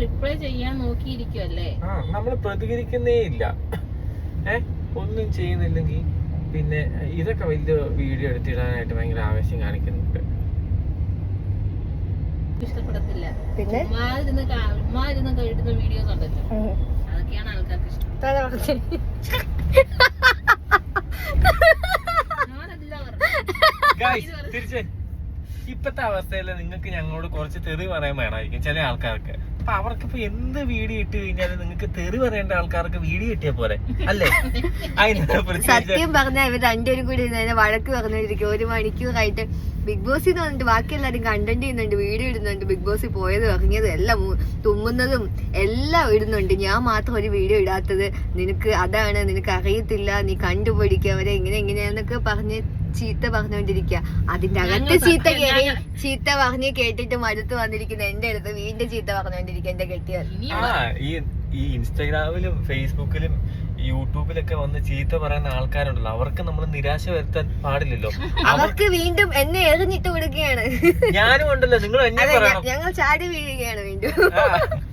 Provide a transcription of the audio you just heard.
Reply ചെയ്യാൻ നോക്കിയിരിക്കുവല്ലേ? ആ നമ്മൾ പ്രതികരിക്കുന്നേ ഇല്ല. ഏ ഒന്നും ചെയ്യുന്നില്ലെങ്കിൽ പിന്നെ ഇതൊക്കെ വലിയ വീഡിയോ എടുത്തിടാനായിട്ട് ഭയങ്കര ആവേശം കാണിക്കുന്നുണ്ട്. ഇഷ്ടപ്പെടത്തില്ല. പിന്നെ? ഉമ്മാതിരുന്ന് കാ- ഉമ്മാതിരുന്ന് കഴിക്കുന്ന വീഡിയോസ് ഉണ്ടല്ലോ. അതൊക്കെയാണ് ആൾക്കാർക്ക് ഇഷ്ടം. ഞാനല്ല പറഞ്ഞത്. തിരിച്ച് ഇപ്പത്തെ അവസ്ഥയിൽ നിങ്ങൾക്ക് ഞങ്ങളോട് കുറച്ച് തെറി പറയാൻ വേണമായിരിക്കും ചില ആൾക്കാർക്ക്. അപ്പൊ അവർക്കിപ്പോ എന്ത് വീഡിയോ ഇട്ട് കഴിഞ്ഞാലും നിങ്ങൾക്ക് തെറി പറയേണ്ട ആൾക്കാർക്ക് വീഡിയോ കിട്ടിയ പോലെ അല്ലേ? സത്യം പറഞ്ഞ ഇവർ രണ്ടുപേരും കൂടി വഴക്ക് പറഞ്ഞിരിക്കും ഒരു മണിക്കൂറായിട്ട് ബിഗ് ബോസിൽ വന്നിട്ട് ബാക്കി എല്ലാവരും കണ്ടന്റ് ചെയ്യുന്നുണ്ട് വീഡിയോ ഇടുന്നുണ്ട്. ബിഗ് ബോസിൽ പോയത് ഇറങ്ങിയതും എല്ലാം തുമ്മുന്നതും എല്ലാം ഇടുന്നുണ്ട്. ഞാൻ മാത്രം ഒരു വീഡിയോ ഇടാത്തത് നിനക്ക് അതാണ് നിനക്ക് അറിയത്തില്ല നീ കണ്ടുപിടിക്കുക അവരെ ഇങ്ങനെ ഇങ്ങനെയാന്നൊക്കെ പറഞ്ഞ് ചീത്ത പറഞ്ഞുകൊണ്ടിരിക്കുക. അതിന്റെ അകത്ത് ചീത്ത കേറി ചീത്ത പറഞ്ഞ് കേട്ടിട്ട് മടുത്ത് വന്നിരിക്കുന്ന എന്റെ അടുത്ത് വീണ്ടും ചീത്ത പറഞ്ഞുകൊണ്ടിരിക്കുക എന്റെ കെട്ടിയ ആ ഈ ഈ ഇൻസ്റ്റാഗ്രാമിലും ഫേസ്ബുക്കിലും യൂട്യൂബിലൊക്കെ വന്ന് ചീത്ത പറയുന്ന ആൾക്കാരുണ്ടല്ലോ. അവർക്ക് നമ്മൾ നിരാശ വരുത്താൻ പാടില്ലല്ലോ. അവർക്ക് വീണ്ടും എന്നെ എറിഞ്ഞിട്ട് വിടുകയാണ്. ഞാനും ഉണ്ടല്ലോ. നിങ്ങൾ എന്നെ പറയണം. ഞങ്ങൾ ചാടി വീഴുകയാണ് വീണ്ടും.